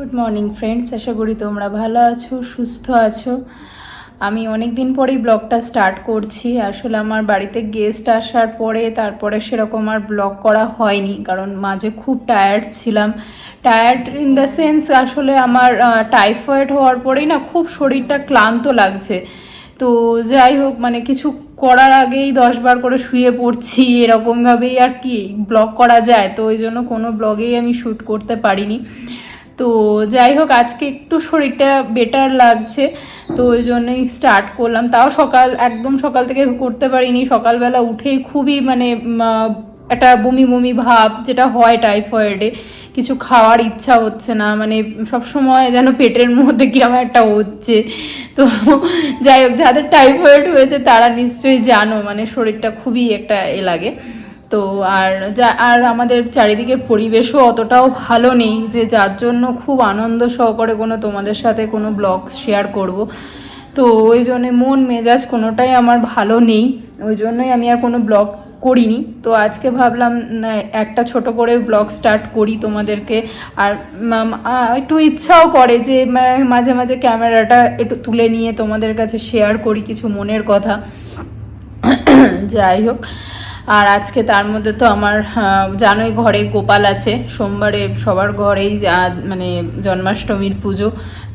Good morning friends আশা করি তোমরা ভালো আছো, সুস্থ আছো। আমি অনেক দিন পরেই ব্লগটা স্টার্ট করছি। আসলে আমার বাড়িতে গেস্ট আসার পরে তারপরে সেরকম আর ব্লগ করা হয়নি, কারণ মাঝে খুব টায়ার্ড ছিলাম। টায়ার্ড ইন দ্য সেন্স আসলে আমার টাইফয়েড হওয়ার পরেই না খুব শরীরটা ক্লান্ত লাগছে। তো যাই হোক মানে কিছু করার আগেই দশ বার করে শুয়ে পড়ছি, এরকমভাবেই আর কি ব্লগ করা যায়। তো ওই জন্য কোনো ব্লগেই আমি শ্যুট করতে পারিনি। তো যাই হোক, আজকে একটু শরীরটা বেটার লাগছে, তো ওই জন্যই স্টার্ট করলাম। তাও সকাল, একদম সকাল থেকে করতে পারিনি। সকালবেলা উঠেই খুবই মানে একটা বমি বমি ভাব যেটা হয় টাইফয়েডে কিছু খাওয়ার ইচ্ছা হচ্ছে না মানে সব সময় যেন পেটের মধ্যে কিরম একটা হচ্ছে। তো যাই হোক, যাদের টাইফয়েড হয়েছে তারা নিশ্চয়ই জানো মানে শরীরটা খুবই একটা এ লাগে। তো আর যা, আর আমাদের চারিদিকের পরিবেশও অতটাও ভালো নেই যে যার জন্য খুব আনন্দ সহকারে কোনো তোমাদের সাথে কোনো ব্লগ শেয়ার করব। তো ওই জন্য মন মেজাজ কোনোটাই আমার ভালো নেই, ওই জন্যই আমি আর কোনো ব্লগ করিনি। তো আজকে ভাবলাম একটা ছোট করে ব্লগ স্টার্ট করি তোমাদেরকে। আর একটু ইচ্ছাও করে যে মাঝে মাঝে ক্যামেরাটা একটু তুলে নিয়ে তোমাদের কাছে শেয়ার করি কিছু মনের কথা। যাই হোক। আর আজকে তার মধ্যে তো আমার জানোই ঘরে গোপাল আছে, সোমবারে সবার ঘরেই মানে জন্মাষ্টমীর পুজো।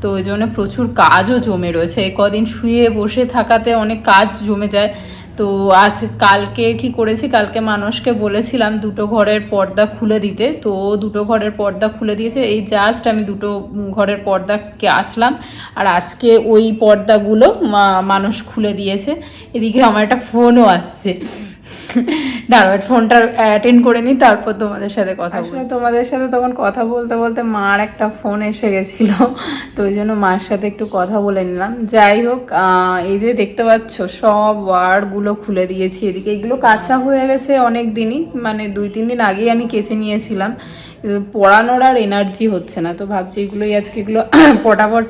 তো ওই জন্য প্রচুর কাজও জমে রয়েছে। কদিন শুয়ে বসে থাকাতে অনেক কাজ জমে যায়। তো আজ কালকে কি করেছি? কালকে মানুষকে বলেছিলাম দুটো ঘরের পর্দা খুলে দিতে। তো দুটো ঘরের পর্দা খুলে দিয়েছে। এই জাস্ট আমি দুটো ঘরের পর্দা আঁচলাম আর আজকে ওই পর্দাগুলো মানুষ খুলে দিয়েছে। এদিকে আমার একটা ফোনও আসছে। দাঁড়াও ফোনটা অ্যাটেন্ড করে নিই তারপর তোমাদের সাথে কথা তোমাদের সাথে তখন কথা বলতে বলতে মার একটা ফোন এসে গেছিল। তো ওই জন্য মার সাথে একটু কথা বলে নিলাম। যাই হোক এই যে দেখতে পাচ্ছ, সব ওয়ার্ডগুলো খুলে দিয়েছি এদিকে। এগুলো কাঁচা হয়ে গেছে অনেক দিনই মানে দুই তিন দিন আগেই আমি কেচে নিয়েছিলাম। পড়ানোর আর এনার্জি হচ্ছে না। তো ভাবছি এগুলোই আজকে এগুলো পটাপট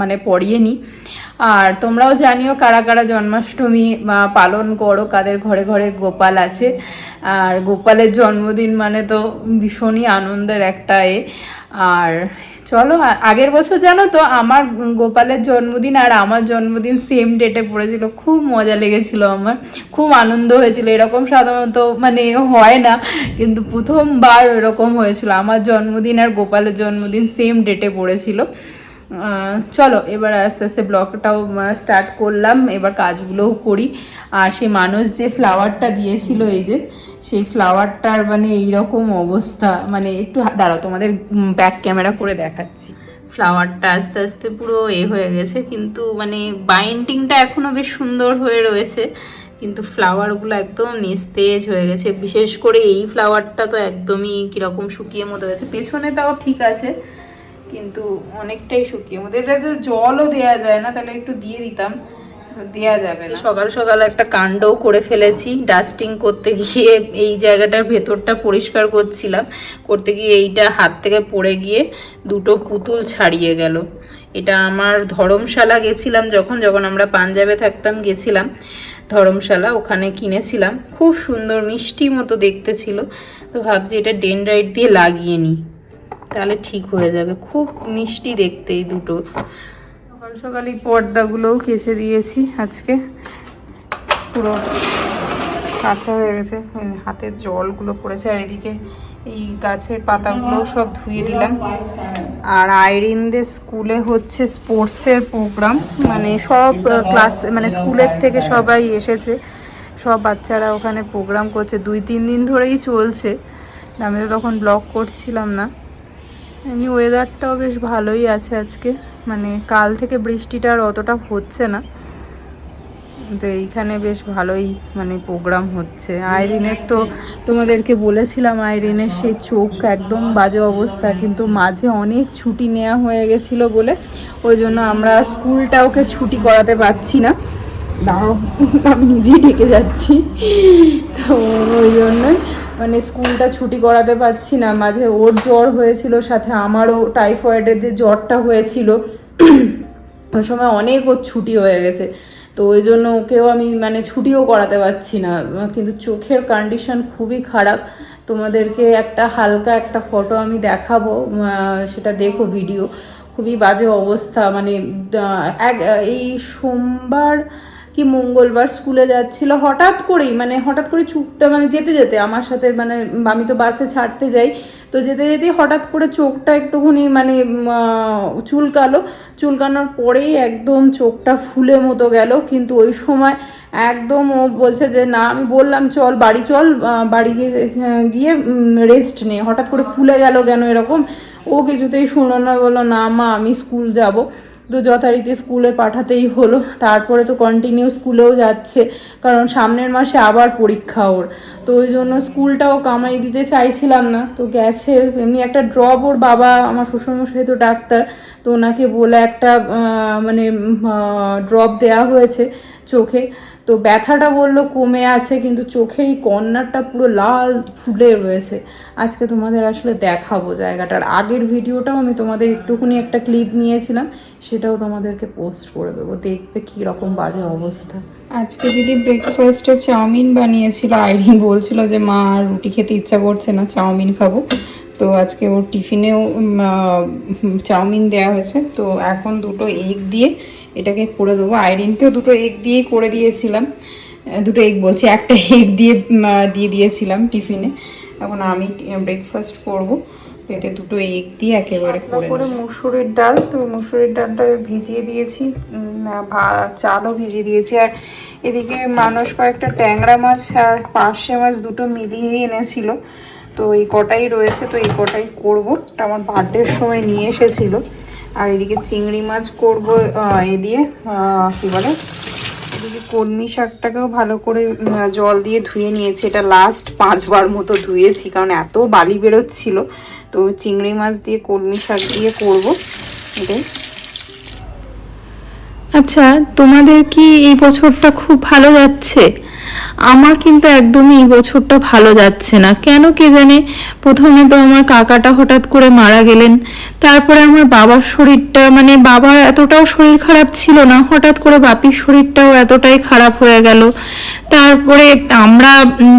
মানে পড়িয়ে নিই। আর তোমরাও জানিও কারা কারা জন্মাষ্টমী পালন করো, কাদের ঘরে ঘরে গোপাল আছে। আর গোপালের জন্মদিন মানে তো ভীষণই আনন্দের একটা এ। আর চলো আগের বছর জানো তো আমার গোপালের জন্মদিন আর আমার জন্মদিন সেম ডেটে পড়েছিল। খুব মজা লেগেছিল আমার, খুব আনন্দ হয়েছিল। এরকম সাধারণত মানে হয় না, কিন্তু প্রথমবার এরকম হয়েছিল। আমার জন্মদিন আর গোপালের জন্মদিন সেম ডেটে পড়েছিল। চলো, এবার আস্তে আস্তে ব্লগটাও স্টার্ট করলাম। এবার কাজগুলোও করি। আর সেই মানুষ যে ফ্লাওয়ারটা দিয়েছিল, এই যে, সেই ফ্লাওয়ারটার মানে এইরকম অবস্থা। মানে একটু দাঁড়াও, তোমাদের ব্যাক ক্যামেরা করে দেখাচ্ছি। ফ্লাওয়ারটা আস্তে আস্তে পুরো এ হয়ে গেছে, কিন্তু মানে বাইন্ডিংটা এখনও বেশ সুন্দর হয়ে রয়েছে। কিন্তু ফ্লাওয়ারগুলো একদম নিস্তেজ হয়ে গেছে। বিশেষ করে এই ফ্লাওয়ারটা তো একদমই কীরকম শুকিয়ে মতো হয়েছে। পেছনে তাও ঠিক আছে। কিন্তু অনেকটাই শুকিয়ে মধ্যে এটা তো জলও দেওয়া যায় না তাহলে একটু দিয়ে দিতাম দেওয়া যাবে না। সকাল সকাল একটা কাণ্ডও করে ফেলেছি ডাস্টিং করতে গিয়ে এই জায়গাটার ভেতরটা পরিষ্কার করছিলাম করতে গিয়ে এইটা হাত থেকে পড়ে গিয়ে দুটো পুতুল ছাড়িয়ে গেল। এটা আমার ধরমশালা গেছিলাম যখন যখন আমরা পাঞ্জাবে থাকতাম গেছিলাম ধরমশালা ওখানে কিনেছিলাম। খুব সুন্দর মিষ্টি মতো দেখতে ছিল। তো ভাবছি এটা ডেনড্রাইট দিয়ে লাগিয়ে নিই। তাহলে ঠিক হয়ে যাবে। খুব মিষ্টি দেখতে এই দুটো। সকাল সকাল এই পর্দাগুলোও কেচে দিয়েছি আজকে। পুরো কাঁচা হয়ে গেছে। হাতের জলগুলো পড়েছে আর এদিকে এই গাছের পাতাগুলো সব ধুয়ে দিলাম। আর আইরিনদের স্কুলে হচ্ছে স্পোর্টসের প্রোগ্রাম। মানে সব ক্লাস মানে স্কুলের থেকে সবাই এসেছে। সব বাচ্চারা ওখানে প্রোগ্রাম করছে। দুই, তিন দিন ধরেই চলছে। আমি তো তখন ব্লগ করছিলাম না। এমনি ওয়েদারটাও বেশ ভালোই আছে আজকে। মানে কাল থেকে বৃষ্টিটা আর অতটা হচ্ছে না। তো এইখানে বেশ ভালোই মানে প্রোগ্রাম হচ্ছে। আইরিনের তো তোমাদেরকে বলেছিলাম আইরিনের সেই চোখ একদম বাজে অবস্থা, কিন্তু মাঝে অনেক ছুটি নেওয়া হয়ে গেছিল বলে। ওই জন্য আমরা স্কুলটা ওকে ছুটি করাতে পারছি না। দাঁড়াও, আমি নিজেই ঢেকে যাচ্ছি। তো ওই জন্যই মানে স্কুলটা ছুটি করাতে পারছি না। মাঝে ওর জ্বর হয়েছিল, সাথে আমারও টাইফয়েডের যে জ্বরটা হয়েছিল, ওই সময় অনেক ওর ছুটি হয়ে গেছে। তো ওই জন্য ওকেও আমি মানে ছুটিও করাতে পারছি না। কিন্তু চোখের কন্ডিশন খুবই খারাপ। তোমাদেরকে একটা হালকা একটা ফটো আমি দেখাবো সেটা দেখো ভিডিও খুবই বাজে অবস্থা মানে এক, এই সোমবার কি মঙ্গলবার স্কুলে যাচ্ছিল, হঠাৎ করেই মানে হঠাৎ করে চুপটা মানে যেতে যেতে, আমার সাথে মানে আমি তো বাসে ছাড়তে যাই, তো যেতে যেতে হঠাৎ করে চোখটা একটুখানি মানে চুলকালো, চুলকানোর পরেই একদম চোখটা ফুলে মতো গেল, কিন্তু ওই সময় একদম ও বলছে যে, না, আমি বললাম, চল, বাড়ি চল বাড়ি গিয়ে গিয়ে রেস্ট নে। হঠাৎ করে ফুলে গেল কেন এরকম? ও কিছুতেই শুনলো না, বলল, না, মা, আমি স্কুল যাব। তো যথারীতি স্কুলে পাঠাতেই হলো। তারপরে তো কন্টিনিউ স্কুলেও যাচ্ছে, কারণ সামনের মাসে আবার পরীক্ষা ওর। তো ওই জন্য স্কুলটাও কামাই দিতে চাইছিলাম না। তো গেছে, এমনি একটা ড্রপ ওর বাবা, আমার শ্বশুরমশাই তো ডাক্তার, তো ওনাকে বলে একটা মানে ড্রপ দেয়া হয়েছে চোখে। তো ব্যথাটা বলল কমে আছে, কিন্তু চোখের এই কর্নারটা পুরো লাল ফুলে রয়েছে। আজকে তোমাদের আসলে দেখাবো জায়গাটার। আগের ভিডিওটাও আমি তোমাদের একটুখানি একটা ক্লিপ নিয়েছিলাম, সেটাও তোমাদেরকে পোস্ট করে দেবো। দেখবে কী রকম বাজে অবস্থা। আজকে দিদি ব্রেকফাস্টে চাউমিন বানিয়েছিল, আইরিন বলছিল যে, মা রুটি খেতে ইচ্ছা করছে না, চাউমিন খাব। তো আজকে ওর টিফিনেও চাউমিন দেওয়া হয়েছে। তো এখন দুটো এগ দিয়ে এটাকে করে দেবো। আইরিনকেও দুটো এগ দিয়েই করে দিয়েছিলাম। দুটো এগ বলছি একটা এগ দিয়ে দিয়ে দিয়েছিলাম টিফিনে এখন আমি ব্রেকফাস্ট করব। এতে দুটো এগ দিয়ে একেবারে করে করে মুসুরির ডাল তো মুসুরির ডালটা ভিজিয়ে দিয়েছি। চালও ভিজিয়ে দিয়েছি। আর এদিকে মানুষ কয়েকটা ট্যাংরা মাছ আর পার্শে মাছ দুটো মিলিয়ে এনেছিল। তো এই কটাই রয়েছে তো এই কটাই করব। আমার বার্থডের সময় নিয়ে এসেছিল। আর এদিকে চিংড়ি মাছ করব এ দিয়ে কি বলে? এদিকে কলমি শাকটাকেও ভালো করে জল দিয়ে ধুয়ে নিয়েছি। এটা লাস্ট পাঁচবার মতো ধুয়েছি, কারণ এত বালি বেরোচ্ছিল। তো চিংড়ি মাছ দিয়ে, কলমি শাক দিয়ে করব। এটাই। আচ্ছা তোমাদের কি এই বছরটা খুব ভালো যাচ্ছে? আমার কিন্তু একদমই এই বছরটা ভালো যাচ্ছে না। কেন কে জানে? প্রথমে তো আমার কাকাটা হঠাৎ করে মারা গেলেন। তারপরে আমার বাবার শরীরটা মানে বাবার এতটাও শরীর খারাপ ছিল না, হঠাৎ করে বাপির শরীরটাও এতটাই খারাপ হয়ে গেল। তারপরে আমরা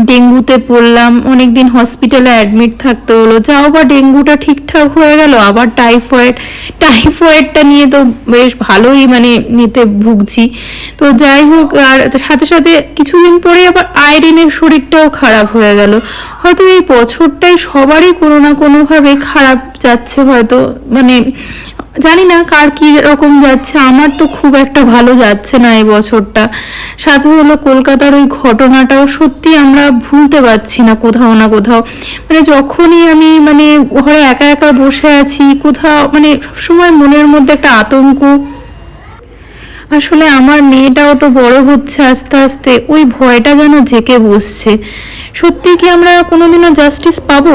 ডেঙ্গুতে পড়লাম, অনেকদিন হসপিটালে অ্যাডমিট থাকতে হলো। যাও বা ডেঙ্গুটা ঠিকঠাক হয়ে গেল, আবার টাইফয়েড টাইফয়েডটা নিয়ে তো বেশ ভালোই মানে নিতে ভুগছি। তো যাই হোক, আর সাথে সাথে কিছুদিন পরে আবার আইরিনের শরীরটাও খারাপ হয়ে গেল। হয়তো এই বছরটাই সবারই কোনো না কোনোভাবে খারাপ যাচ্ছে হয়তো। মানে জানি না কার কি রকম যাচ্ছে, আমার তো খুব একটা ভালো যাচ্ছে না এই বছরটা। সাথে হলো কলকাতার ওই ঘটনাটাও সত্যি আমরা ভুলতে পারছি না কোথাও না কোথাও। মানে যখনই আমি মানে ঘরে একা একা বসে আছি, কোথাও মানে সবসময় মনের মধ্যে একটা আতঙ্ক আসলে আমার মেয়েটাও তো বড় হচ্ছে আস্তে আস্তে ওই ভয়টা যেন জেকে বসছে। সত্যি কি আমরা কোনোদিনও জাস্টিস পাবো?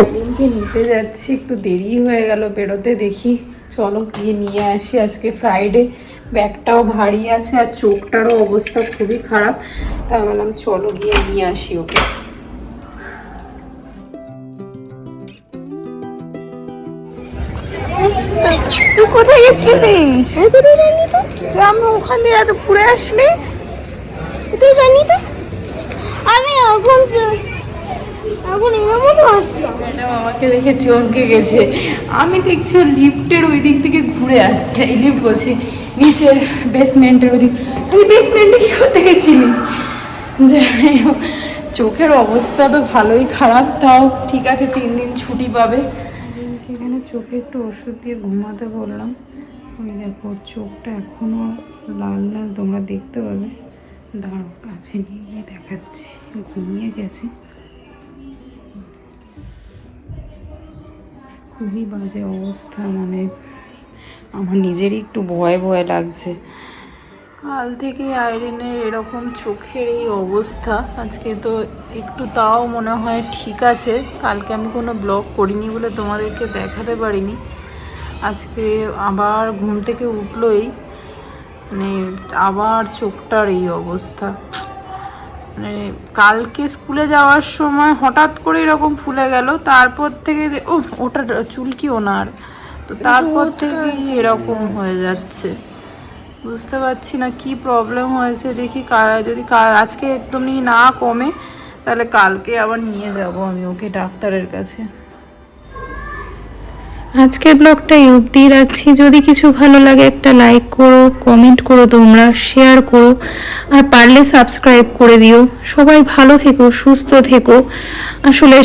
নিতে যাচ্ছি একটু দেরি হয়ে গেল বেরোতে দেখি। চলো গিয়ে নিয়ে আসি আজকে ফ্রাইডে ব্যাগটাও ভারী আছে আর চোখটারও অবস্থা খুবই খারাপ। তাই বললাম চলো গিয়ে নিয়ে আসি ওকে। তুই কোথায় গেছিলিস? তো তুই আমি ওখান দিয়ে এত ঘুরে আসলি? কোথায় জানি তো। আমি এখন এখন এর মতো আসলাম ম্যাডাম আমাকে দেখে চমকে গেছে। আমি দেখছি ও লিফটের ওই দিক থেকে ঘুরে আসছে। এই লিফট বলছি নিচের বেসমেন্টের ওই দিক তুই বেসমেন্টে কি করতে গেছিলিস? যাই হোক, চোখের অবস্থা তো ভালোই খারাপ তাও। ঠিক আছে তিন দিন ছুটি পাবে। এখানে চোখে একটু ওষুধ দিয়ে ঘুমাতে বললাম। ওই দেখো, চোখটা এখনও লাল লাল, তোমরা দেখতে পাবে। দাঁড়ো কাছে নিয়ে গিয়ে দেখাচ্ছি, ঘুমিয়ে গেছে। খুবই বাজে অবস্থা মানে আমার নিজেরই একটু ভয় ভয় লাগছে। কাল থেকে আইরিনের এরকম চোখের এই অবস্থা, আজকে তো একটু তাও মনে হয় ঠিক আছে। কালকে আমি কোনো ব্লগ করিনি বলে তোমাদেরকে দেখাতে পারিনি। আজকে আবার ঘুম থেকে উঠলোই মানে আবার চোখটার এই অবস্থা। মানে কালকে স্কুলে যাওয়ার সময় হঠাৎ করে এরকম ফুলে গেল তারপর থেকে যে ও ওটা চুলকি ওনার তো তারপর থেকেই এরকম হয়ে যাচ্ছে। বুঝতে পারছি না কি প্রবলেম হয়েছে দেখি যদি আজকে একদমই না কমে তাহলে কালকে আবার নিয়ে যাব আমি ওকে ডাক্তারের কাছে। আজকের ব্লগটা এই অবধি রাখছি। যদি কিছু ভালো লাগে একটা লাইক করো কমেন্ট করো, তোমরা শেয়ার করো, আর পারলে সাবস্ক্রাইব করে দিও। সবাই ভালো থেকো, সুস্থ থেকো। আসলে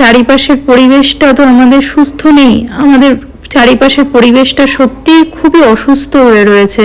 চারিপাশের পরিবেশটা তো আমাদের সুস্থ নেই। আমাদের চারিপাশের পরিবেশটা সত্যিই খুবই অসুস্থ হয়ে রয়েছে।